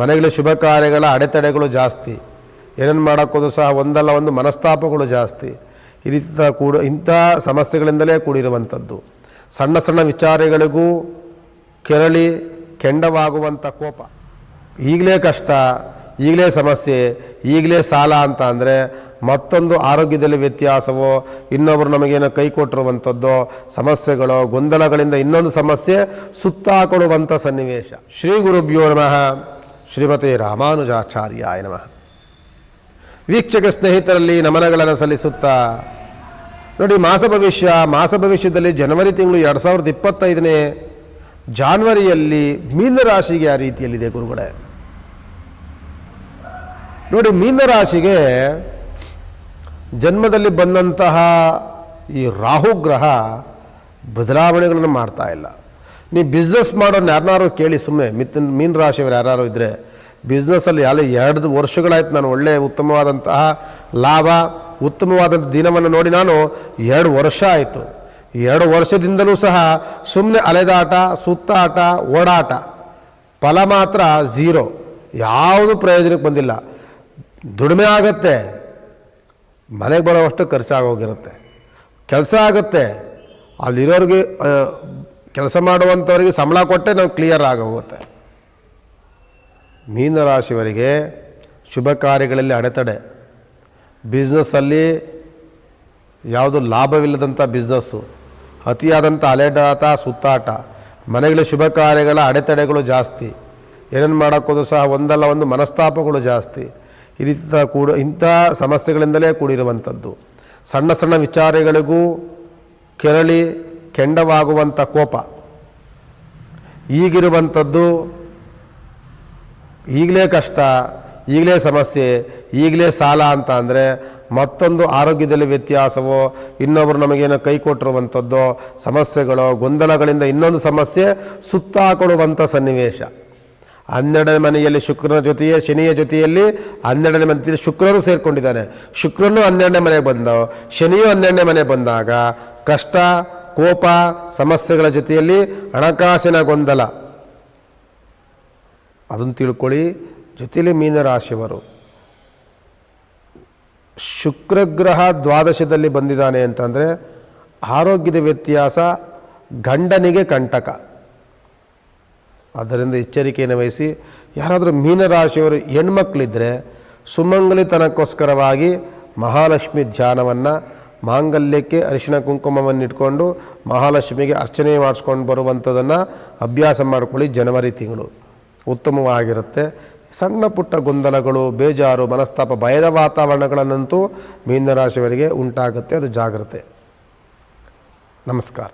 ಮನೆಗಳ ಶುಭ ಕಾರ್ಯಗಳ ಅಡೆತಡೆಗಳು ಜಾಸ್ತಿ. ಏನೇನು ಮಾಡೋಕ್ಕೋದು ಸಹ ಒಂದಲ್ಲ ಒಂದು ಮನಸ್ತಾಪಗಳು ಜಾಸ್ತಿ. ಈ ರೀತಿ ಕೂಡ ಇಂಥ ಸಮಸ್ಯೆಗಳಿಂದಲೇ ಕೂಡಿರುವಂಥದ್ದು. ಸಣ್ಣ ಸಣ್ಣ ವಿಚಾರಗಳಿಗೂ ಕೆರಳಿ ಕೆಂಡವಾಗುವಂಥ ಕೋಪ. ಈಗಲೇ ಕಷ್ಟ, ಈಗಲೇ ಸಮಸ್ಯೆ, ಈಗಲೇ ಸಾಲ ಅಂತ ಅಂದರೆ ಮತ್ತೊಂದು ಆರೋಗ್ಯದಲ್ಲಿ ವ್ಯತ್ಯಾಸವೋ ಇನ್ನೊಬ್ಬರು ನಮಗೇನೋ ಕೈ ಕೊಟ್ಟಿರುವಂಥದ್ದೋ, ಸಮಸ್ಯೆಗಳೋ, ಗೊಂದಲಗಳಿಂದ ಇನ್ನೊಂದು ಸಮಸ್ಯೆ ಸುತ್ತಾಕೊಡುವಂಥ ಸನ್ನಿವೇಶ. ಶ್ರೀ ಗುರುಭ್ಯೋ ನಮಃ. ಶ್ರೀಮತಿ ರಾಮಾನುಜಾಚಾರ್ಯಾಯ ನಮಃ. ವೀಕ್ಷಕ ಸ್ನೇಹಿತರಲ್ಲಿ ನಮನಗಳನ್ನು ಸಲ್ಲಿಸುತ್ತಾ, ನೋಡಿ, ಮಾಸ ಭವಿಷ್ಯ, ಮಾಸ ಭವಿಷ್ಯದಲ್ಲಿ ಜನವರಿ ತಿಂಗಳು ಎರಡು ಸಾವಿರದ ಇಪ್ಪತ್ತೈದನೇ ಜಾನ್ವರಿಯಲ್ಲಿ ಮೀನರಾಶಿಗೆ ಆ ರೀತಿಯಲ್ಲಿದೆ ಗುರುಗಳೇ. ನೋಡಿ ಮೀನರಾಶಿಗೆ ಜನ್ಮದಲ್ಲಿ ಬಂದಂತಹ ಈ ರಾಹುಗ್ರಹ ಬದಲಾವಣೆಗಳನ್ನು ಮಾಡ್ತಾ ಇಲ್ಲ. ನೀವು ಬಿಸ್ನೆಸ್ ಮಾಡೋನ್ ಯಾರನ್ನಾರು ಕೇಳಿ ಸುಮ್ಮನೆ ಮಿತ್, ಮೀನ್ ರಾಶಿಯವರು ಯಾರು ಇದ್ದರೆ ಬಿಸ್ನೆಸ್ಸಲ್ಲಿ ಎಲ್ಲ ಎರಡು ವರ್ಷಗಳಾಯ್ತು ನಾನು ಒಳ್ಳೆಯ ಉತ್ತಮವಾದಂತಹ ಲಾಭ ಉತ್ತಮವಾದಂಥ ದಿನವನ್ನು ನೋಡಿ ನಾನು ಎರಡು ವರ್ಷ ಆಯಿತು. ಎರಡು ವರ್ಷದಿಂದಲೂ ಸಹ ಸುಮ್ಮನೆ ಅಲೆದಾಟ, ಸುತ್ತಾಟ, ಓಡಾಟ, ಫಲ ಮಾತ್ರ ಝೀರೋ ಯಾವುದು ಪ್ರಯೋಜನಕ್ಕೆ ಬಂದಿಲ್ಲ. ದುಡಿಮೆ ಆಗತ್ತೆ. ಮನೆಗೆ ಬರೋವಷ್ಟು ಖರ್ಚಾಗೋಗಿರುತ್ತೆ. ಕೆಲಸ ಆಗುತ್ತೆ. ಅಲ್ಲಿರೋರಿಗೆ ಕೆಲಸ ಮಾಡುವಂಥವರಿಗೆ ಸಂಬಳ ಕೊಟ್ಟೆ ನಾವು ಕ್ಲಿಯರ್ ಆಗೋಗುತ್ತೆ. ಮೀನರಾಶಿಯವರಿಗೆ ಶುಭ ಕಾರ್ಯಗಳಲ್ಲಿ ಅಡೆತಡೆ. ಬಿಸ್ನೆಸ್ಸಲ್ಲಿ ಯಾವುದು ಲಾಭವಿಲ್ಲದಂಥ ಬಿಸ್ನೆಸ್ಸು ಅತಿಯಾದಂಥ ಅಲೆಡಾಟ ಸುತ್ತಾಟ ಮನೆಗಳ ಶುಭ ಕಾರ್ಯಗಳ ಅಡೆತಡೆಗಳು ಜಾಸ್ತಿ. ಏನೇನು ಮಾಡೋಕ್ಕೋದ್ರೂ ಸಹ ಒಂದಲ್ಲ ಒಂದು ಮನಸ್ತಾಪಗಳು ಜಾಸ್ತಿ. ಈ ರೀತಿ ಕೂಡ ಇಂಥ ಸಮಸ್ಯೆಗಳಿಂದಲೇ ಕೂಡಿರುವಂಥದ್ದು. ಸಣ್ಣ ಸಣ್ಣ ವಿಚಾರಗಳಿಗೂ ಕೆರಳಿ ಕೆಂಡವಾಗುವಂಥ ಕೋಪ. ಈಗಿರುವಂಥದ್ದು ಈಗಲೇ ಕಷ್ಟ, ಈಗಲೇ ಸಮಸ್ಯೆ, ಈಗಲೇ ಸಾಲ ಅಂತ ಅಂದರೆ ಮತ್ತೊಂದು ಆರೋಗ್ಯದಲ್ಲಿ ವ್ಯತ್ಯಾಸವೋ ಇನ್ನೊಬ್ಬರು ನಮಗೇನೋ ಕೈ ಕೊಟ್ಟಿರುವಂಥದ್ದೋ, ಸಮಸ್ಯೆಗಳೋ, ಗೊಂದಲಗಳಿಂದ ಇನ್ನೊಂದು ಸಮಸ್ಯೆ ಸುತ್ತಾಕೊಡುವಂಥ ಸನ್ನಿವೇಶ. ಹನ್ನೆರಡನೇ ಮನೆಯಲ್ಲಿ ಶುಕ್ರನ ಜೊತೆಯೇ, ಶನಿಯ ಜೊತೆಯಲ್ಲಿ ಹನ್ನೆರಡನೇ ಮನೆಯಲ್ಲಿ ಶುಕ್ರರು ಸೇರಿಕೊಂಡಿದ್ದಾನೆ. ಶುಕ್ರನು ಹನ್ನೆರಡನೇ ಮನೆಗೆ ಬಂದ ಶನಿಯು ಹನ್ನೆರಡನೇ ಮನೆ ಬಂದಾಗ ಕಷ್ಟ ಕೋಪ ಸಮಸ್ಯೆಗಳ ಜೊತೆಯಲ್ಲಿ ಹಣಕಾಸಿನ ಗೊಂದಲ. ಅದನ್ನು ತಿಳ್ಕೊಳ್ಳಿ. ಜೊತೆಯಲ್ಲಿ ಮೀನರಾಶಿಯವರು. ಶುಕ್ರಗ್ರಹ ದ್ವಾದಶದಲ್ಲಿ ಬಂದಿದ್ದಾನೆ ಅಂತಂದರೆ ಆರೋಗ್ಯದ ವ್ಯತ್ಯಾಸ ಗಂಡನಿಗೆ ಕಂಟಕ. ಅದರಿಂದ ಎಚ್ಚರಿಕೆಯನ್ನು ವಹಿಸಿ. ಯಾರಾದರೂ ಮೀನರಾಶಿಯವರು ಹೆಣ್ಮಕ್ಳಿದ್ದರೆ ಸುಮಂಗಲಿತನಕ್ಕೋಸ್ಕರವಾಗಿ ಮಹಾಲಕ್ಷ್ಮಿ ಧ್ಯಾನವನ್ನು ಮಾಂಗಲ್ಯಕ್ಕೆ ಅರಿಶಿಣ ಕುಂಕುಮವನ್ನು ಇಟ್ಕೊಂಡು ಮಹಾಲಕ್ಷ್ಮಿಗೆ ಅರ್ಚನೆ ಮಾಡಿಸ್ಕೊಂಡು ಬರುವಂಥದ್ದನ್ನು ಅಭ್ಯಾಸ ಮಾಡಿಕೊಳ್ಳಿ ಜನವರಿ ತಿಂಗಳು. ಉತ್ತಮವಾಗಿರುತ್ತೆ. ಸಣ್ಣ ಪುಟ್ಟ ಗೊಂದಲಗಳು, ಬೇಜಾರು, ಮನಸ್ತಾಪ, ಭಯದ ವಾತಾವರಣಗಳನ್ನಂತೂ ಮೀನರಾಶಿಯವರಿಗೆ ಉಂಟಾಗುತ್ತೆ. ಅದು ಜಾಗ್ರತೆ. ನಮಸ್ಕಾರ.